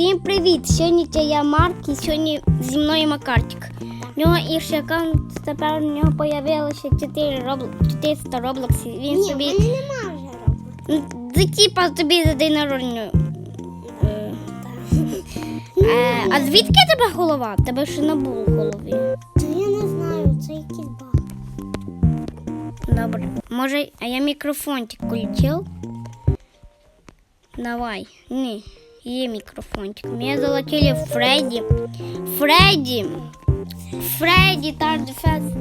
Всім привіт! Сьогодні це я Марк і сьогодні зі мною Макарчик. У нього інший аккаунт, тепер у нього появилося 4 робл... 400 роблоксів. Він Ні, собі. мене нема вже Це типа тобі за день народження. Е, е, а звідки тебе голова? Тебе ще не було голові. Та я не знаю, це якийсь баг. Добре. Може, а я мікрофончик включив? Давай. Ні, є мікрофончик. Мене залетіли Фредді. Фредді. Фредді Тардфест.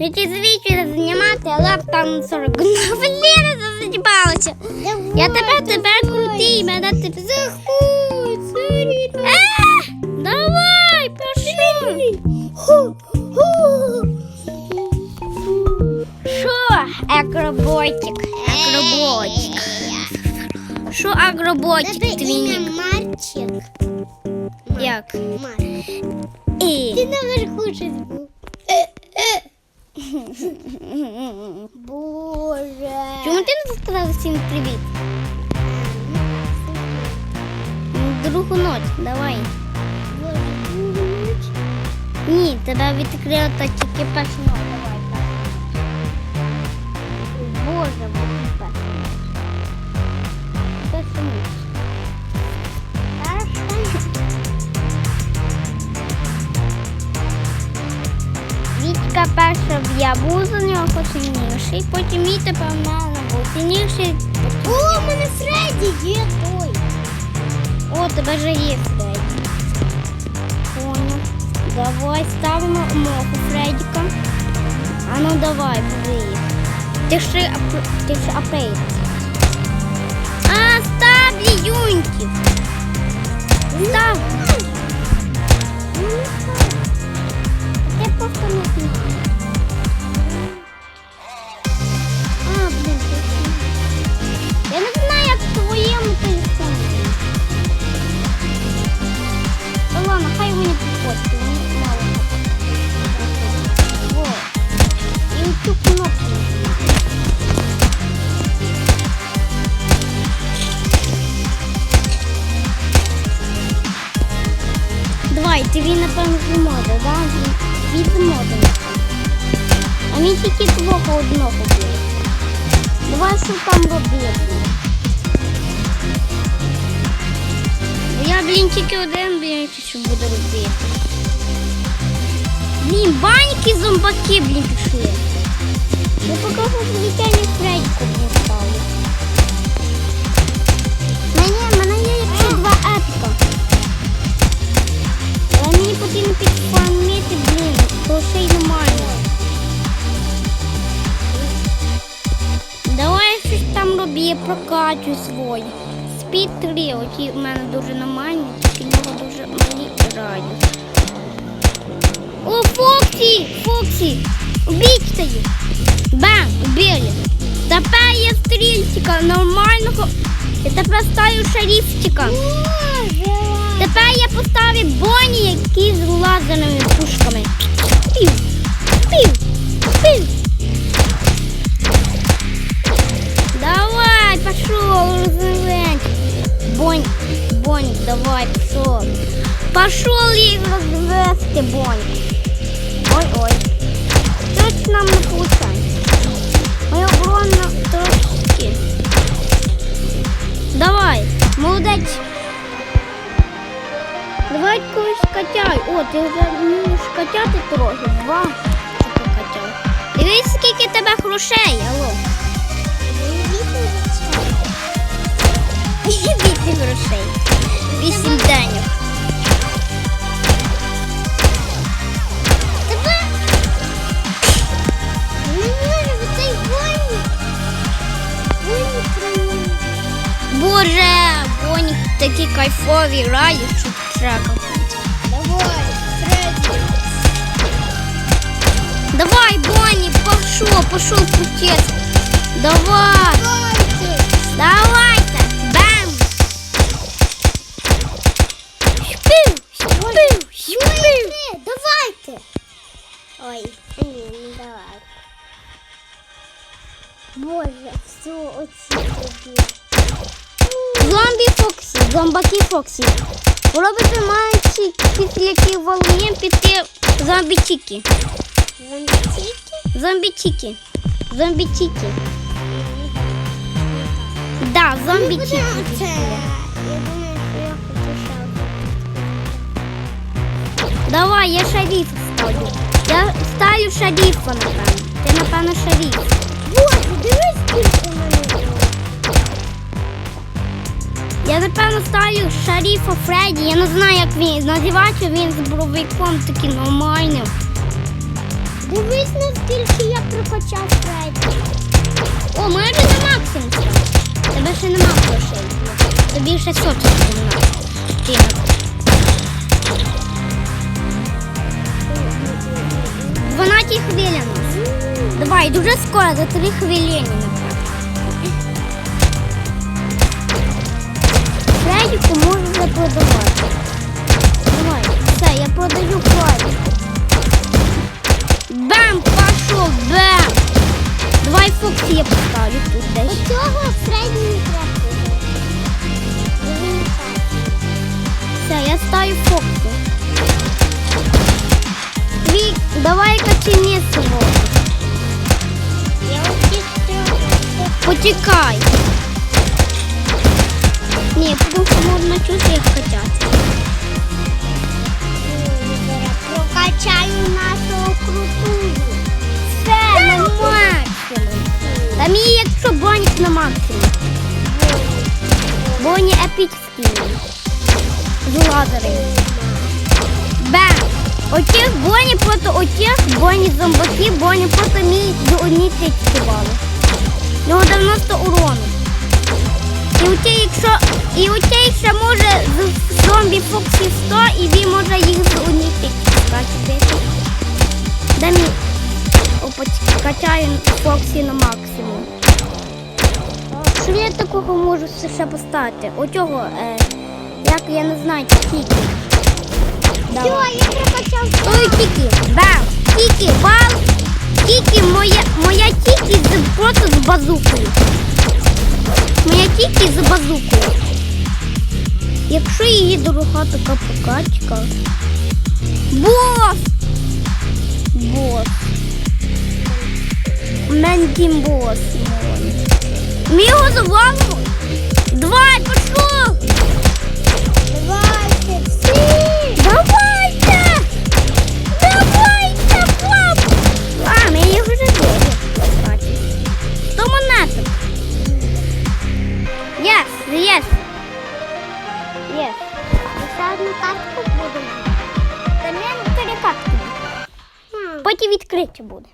Ну ті звідси знімати, але там 40. Ну, блін, це зачіпалося. Я тебе тепер крутий, мене ти заходь. Е, Давай, пішли. Що? Акроботик. Акроботик. Що агроботик Тебе ім'я твій? Марчик. Як? Марк. І. Ти наверху щось був. Боже. Чому ти не сказав всім привіт? Другу ніч, давай. Боже, другу ніч. Ні, тебе відкрила та тільки першу ніч. Давай, так. Боже, В я був за нього сильніший, потім мій тепер мене був сильніший. О, у мене Фредді є той. О, тебе вже є Фредді. Понял. Давай ставимо моху Фредіка. А ну давай, подивись. Ти ще ти ще апейт. А, став юньків. Став. Я просто не знаю. Мені приходить, мало. Вот. І цю кнопку. Давай, тобі напевно моди, да? Від моди. А мені тільки твого одного буде. Давай що там робити. Я, блін, тільки один, блін, що буду робити. Блін, баньки зомбаки, блін, пішли. Я покажу звичайний Фредіку блін, ставлю. Мене, мене є якщо два епіка. Але мені потрібно підфармити, блін, то ще й немає. Давай я щось там роблю, я прокачу свої. Спід 3, оті в мене дуже нормальні, тільки нього дуже мені грають. О, Фоксі! Фоксі! Убійте їх! Бам! Убили! Тепер я стрільчика нормального. Я тепер ставлю шарифчика. Боже. Тепер я поставлю Бонні, які з лазерними пушками. Пів! Пів! Пів! Давай, пошел, развивать. Бонь, Бонь, давай, пошел. Пошел их развести, Бонь. Ой-ой. Что нам не получается? Моя оборона трошки. Давай, молодець. Давай когось качай. О, ти вже вмієш качати трохи. Два. Дивись, скільки тебе грошей, алло. грошей. Вісім денег. Тебе. Не може цей воїн. Воїн прийняв. Боже, вони такі кайфові раї, що треба. Давай, Фредді. Давай, Бонні, пошел, пошел крутец. Давай, Давайте. Зомбаки Фоксі. Робити мають після ті волні піти зомбі-чіки. Зомбітики? Зомбі-чіки. Зомбі-чіки. Да, ще Давай, я шариф ставлю. Я ставлю шарифа, напевно. Ти, напевно, шариф. Боже, дивись, скільки в мене Я, напевно, ставлю шарифа Фредді. Я не знаю, як він називається, він з бровиком такий нормальний. Дивись, наскільки я прокачав Фредді. О, ми вже на максимум. Тебе ще нема грошей. Тобі ще сотки нема. 12 хвилин. Давай, дуже скоро, за 3 хвилини. Можу вже продавати. Давай, все, я продаю Фредіку. Бам, пошел, бам! Давай Фоксі я поставлю тут десь. Оцього Фредді не треба. Все, я ставлю Фоксі. Твій, давай качені свого. Я цього. Потікай. Ні, тому що можна чути, як хотять. Прокачаю нашу крутую. Все, на максимум. Там є якщо бонік на максимум. Боні епічні. З лазерами. Бам! Отих боні проти отих, боні зомбаки, боні проти мій до одній тички бали. Його 90 урону. І у тій, якщо і у тій ще може з зомбі Фоксі 100 і він може їх з одній тички. Дай мені качаю Фоксі на максимум. Що я такого можу ще поставити? Оцього, е, як я не знаю, тільки. Все, я прокачав. Ой, тільки, бам, тільки, бам, тільки, моя, моя тільки просто з базукою. Моя тільки за базукою. Якщо її дорога така покачка. Бос! Бос. Мендім бос. Ми його завалимо. Давай, пішов! Картку будемо. Та мені Потім відкриття буде.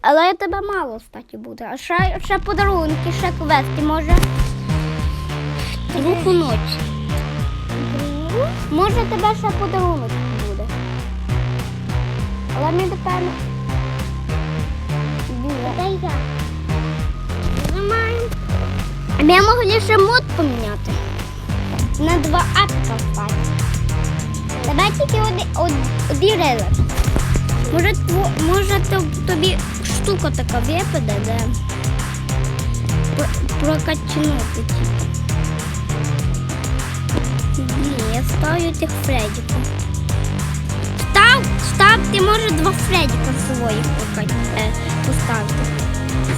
Але тебе мало, статі, буде. А ще, ще подарунки, ще квести, може. Двох у ночі. Може тебе ще подарунок буде. Але ми напевно. Я. Ми могли ще мод поміняти. На два апка впати. Тебе тільки один, од, один релер. Може, може то- тобі штука така випаде, де про- прокачнути. Блін, я ставлю тих Фредіку. Став, став, ти можеш два Фредіка своїх е, поставити.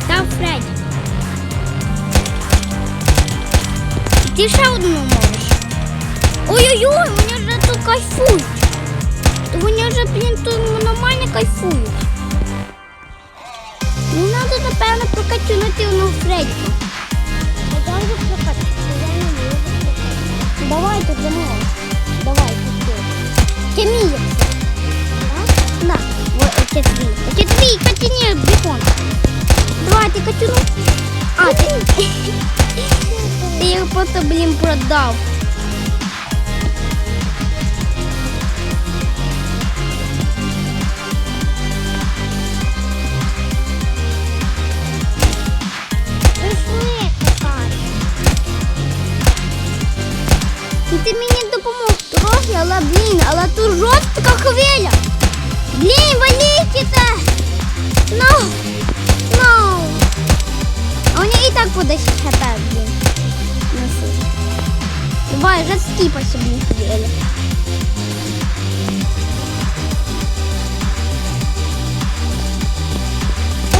Став Фредік. Ти ще одну можеш. Ой-ой-ой, вони вже тут кайфують. Вони вже, блін, тут нормально кайфують. Ну, треба, напевно, прокачувати одну Фредьку. Я можу прокачати. Я не можу прокачати. Давайте за мною. Давай, ти. Це мій. Да. Ой, оце твій. Оце твій, катіні, бікон. Давай, ти катюну. А, ти... ти його просто, блін, продав. І ти мені допомог трохи, але блін, але тут жорстка хвиля. Блін, валіть! Ну, ну. А вони і так буде хп, блін. Несуть. Давай, вже скіпайся, блін, хвилі.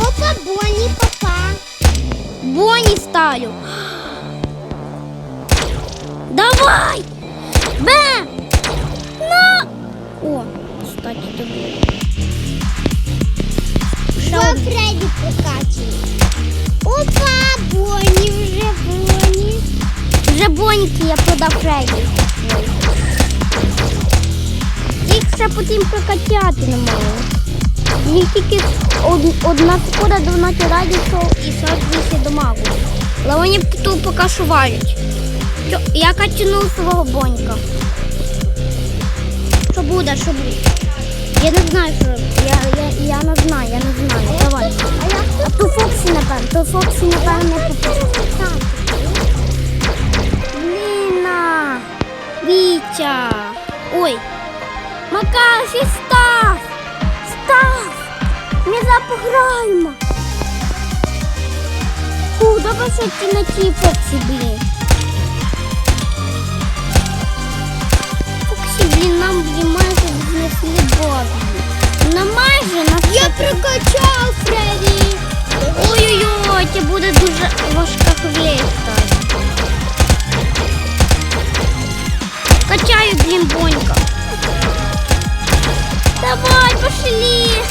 Опа, Бонні, папа. Боні ставлю. Давай! Бе! На! О, кстати, тобі. Ще Що. Фредді прокачує? Опа, Бонні, вже Бонні. Вже боньки я продав Фредді. Їх ще потім прокачати не можу. Їх тільки од- одна секунда до наті радіусу і 48 дамагу. Але вони тут поки що валять. Я качну свого бонька. Що буде, що буде? Я не знаю, що. Я, я, я не знаю, я не знаю. Давай. А то Фоксі, напевно. То Фоксі, напевно, попав. Ліна! Вітя! Ой! Макаш і Стас! Стас! Ми запограємо! Давай ще ті на ті Фоксі, блін. блін, нам блін, майже знесли базу. На майже на Я прокачав Фредді. Ой-ой-ой, це буде дуже важка хвилечка. Качаю, блін, бонька. Давай, пошли.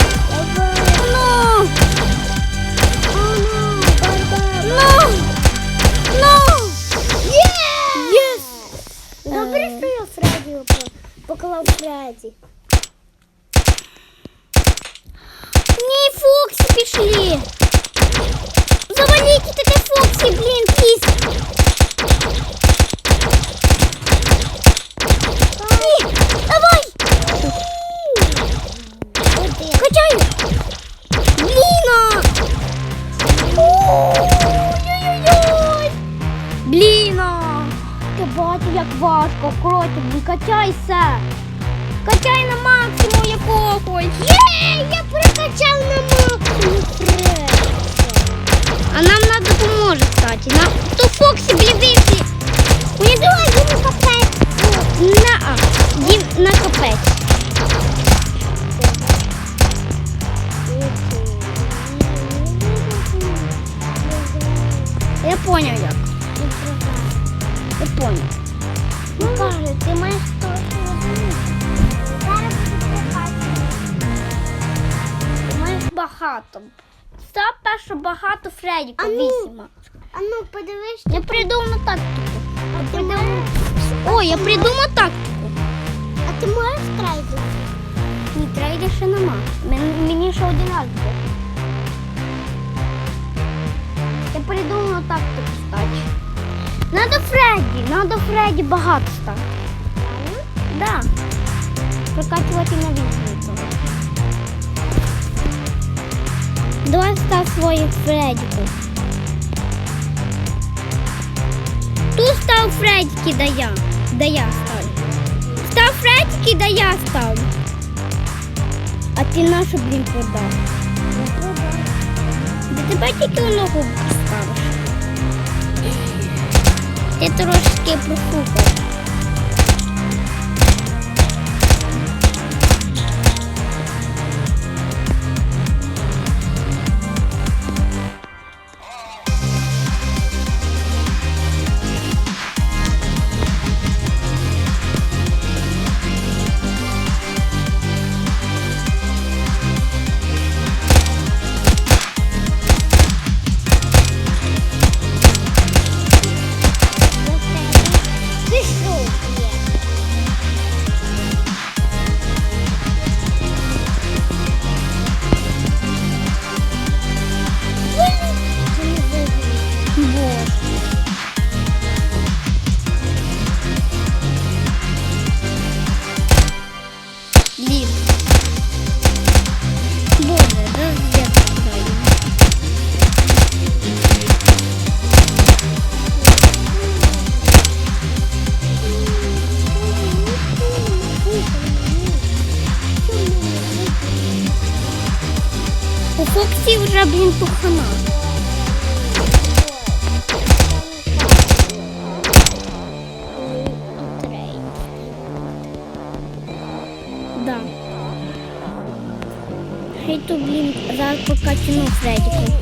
На... То Фоксі, Фредді, надо Фредді багато стати. Да. Прокачувати на вісімку. Давай став своїх Фреддіків. Тут став Фреддіки, да я. Да я ставлю. Став Фреддіки, да я ставлю. А ти нашу, блін, продав. До тебе тільки ногу ставиш. Ти трошки профукав. Ти У Фоксі вже, блін, пухана. Да. Хейту, блін, зараз покачу на Фредіку.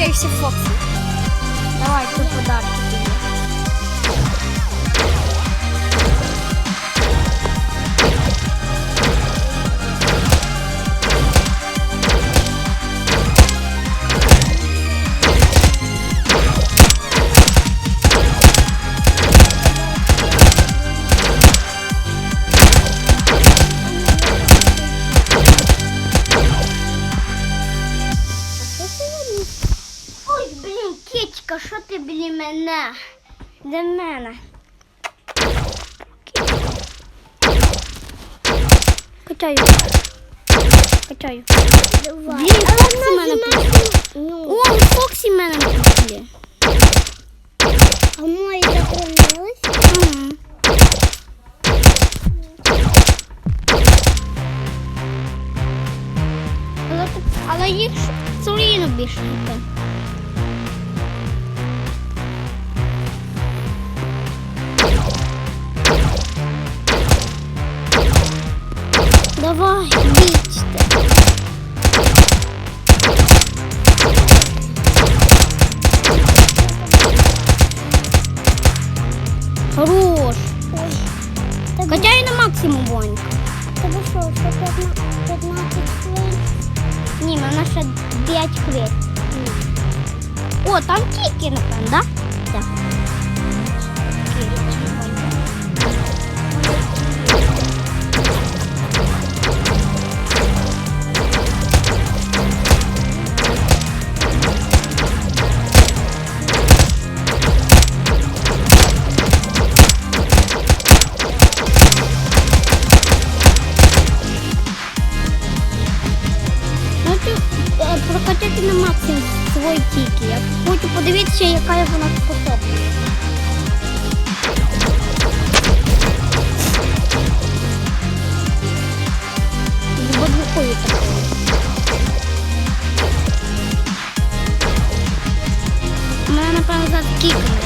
olha este foco. Кічка, що ти біля мене? Де мене? Качаю. Качаю. Давай. Блін, Фоксі мене. Ну, О, Фоксі мене пустили. а мої закрились? Ага. Але, їх все більше не те. Хорош. Ой. Качай на максимум Бонька. тебе що, ще 15 хвилин? Ні, в ще 5 хвилин. О, там тільки, напевно, да? Так. Напевно,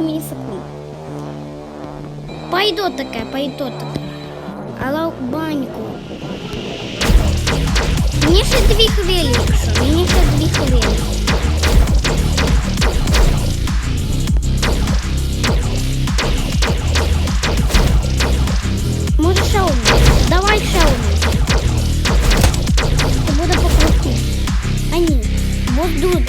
мілісекунд. Пайдо таке, пайдо таке. Але в баньку. Мені ще дві хвилі, якщо. Мені ще дві хвилі. Може ще одну. Давай ще одну. Це буде покрути. А ні, бо дуже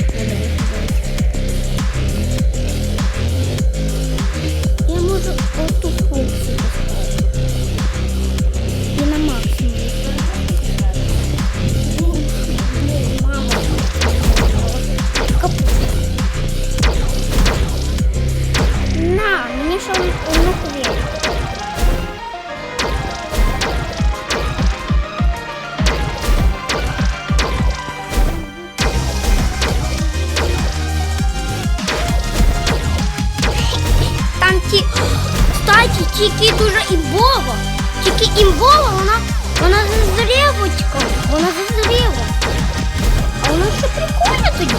Тільки дуже імбова. Тільки імбова, вона Вона зазрівочка. Вона зазріла. А вона ще прикольно тоді.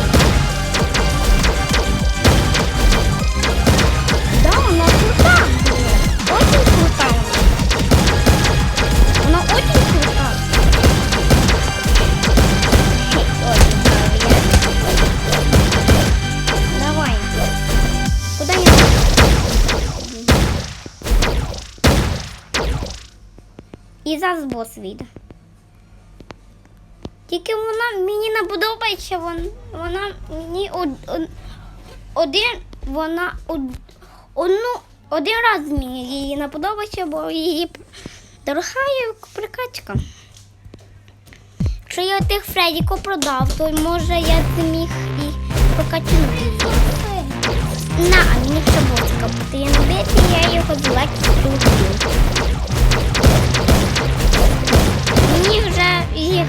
Зараз бос вийде. Тільки вона мені не подобається, вона, вона мені од, од- один, вона од, одну, один раз мені її не подобається, бо її дорога як прикачка. Якщо я тих Фредіко продав, то може я зміг і прокачнути. На, а мені ще боска потрібно бити, я його з легкістю вб'ю. Мені вже їх.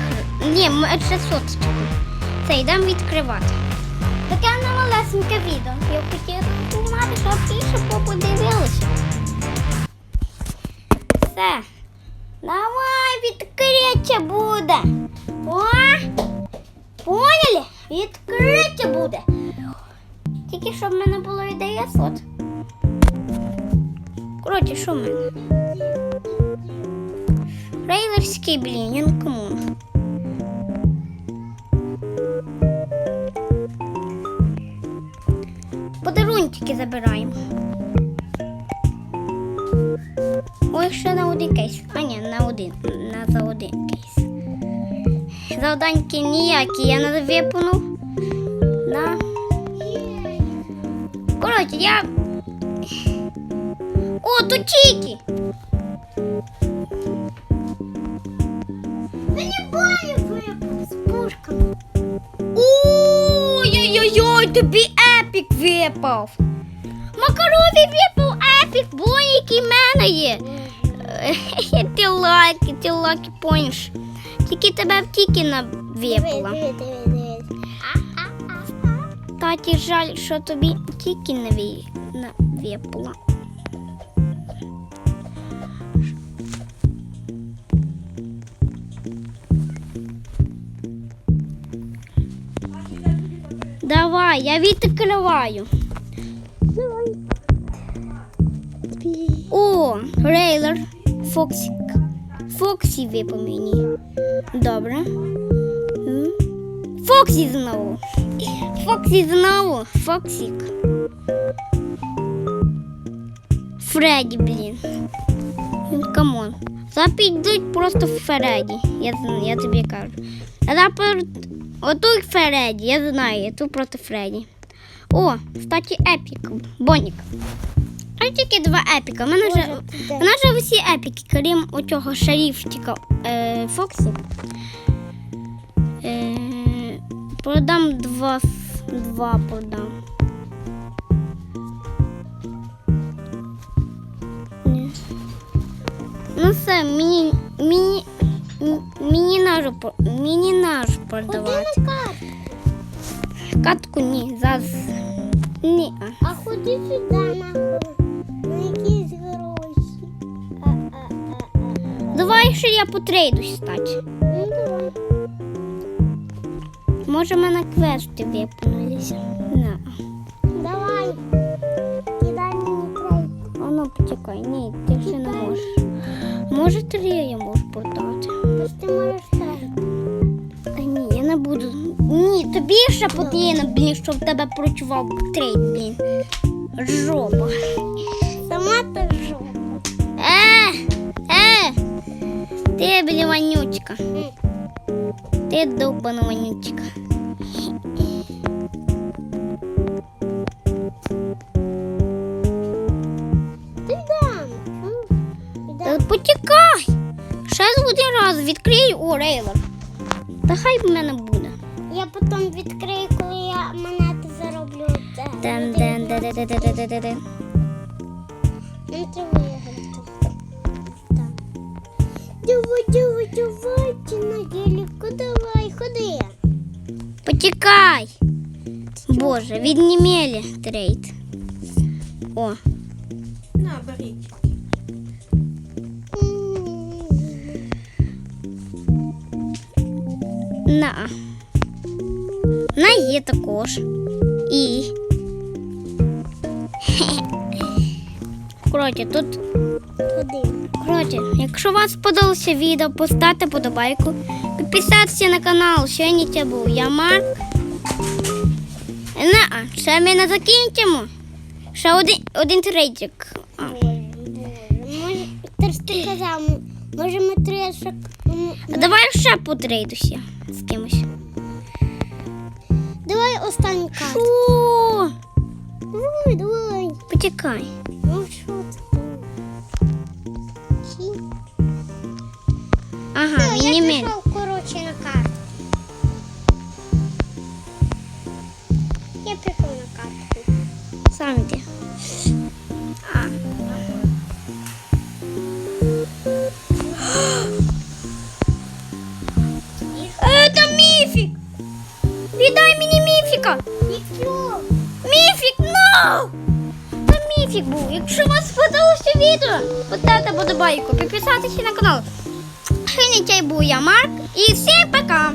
Ні, ще соточку. Це йдемо відкривати. Таке малесеньке відео. Я хотіла знімати, щоб більше подивилися. Все. Давай, відкриття буде. О! Поняли? Відкриття буде. Тільки щоб в мене було ідея сот. Коротше, що в мене? Рейлерський блін, кому. Подарунки забираємо. Ой, ще на один кейс. А ні, на один. На за один кейс. Завданьки ніякі я не випунув. На. Коротше, я. О, тут чіки! Тобі епік випав. Макарові випав епік, бо який в мене є. Е, Ти лаки, ти лаки поніш. Тільки тебе в на випала. Таті жаль, що тобі тільки не випала. Давай, я відкриваю. О, рейлер. Фоксік. Фоксі випав мені. Добре. Фоксі знову. Фоксі знову. Фоксік. Фредді, блін. Камон. Запідуть просто Фредді. Я, я тобі кажу. А отут Фредді, я знаю, я тут проти Фредді. О, кстати, епік. Бонік. А тільки два епіка. У мене вже, у нас вже всі епіки, крім оцього шарифтика е, Фоксі. Е, продам два, два продам. Ну все, мені, мені, мені нажу, по- мені нажу продавати. Ходи на карту. Катку ні, зараз. Ні. А ходи сюди на, на якісь гроші. А, а, а, а, а. Давай ще я потрейдусь стати. Ну давай. Може, мене квести виповнилися. На. Давай. Кидай мені. А ну почекай, ні, ти ще не можеш. Може, три я можу тобі ще потрібно, блін, щоб тебе працював трейд, блін. Жопа. Сама ти жопа. Е, е, ти, блін, вонючка. Ти довбана вонючка. Та почекай. Ще один раз відкрию о, рейлер. Та хай в мене ден ден ден ден ден ден ден Мені треба ягодку. Так. Давай, давай, давайте на геліку, давай, ходи. Почекай. Боже, віднімели трейд. О, На, беріть. М. На. На є також. І. Коротше, тут Один. Якщо вам сподобалося відео, поставте подобайку, підписатися на канал, сьогодні це був я Марк. На, ще ми не закінчимо. Ще один, один третик. А. Може, ти ж ти казав, може ми три а давай ще потрейдуся з кимось. Давай останню карту. Що? Давай, давай. Почекай. Ага, Все, я пішов, коротше, на карту. Я пішов на карту. Сам йди. А. Це міфік! Віддай мені міфіка! Це був. Якщо вам сподобалося відео, поставте подобайку, підписатися на канал. Не був я Марк і всім пока!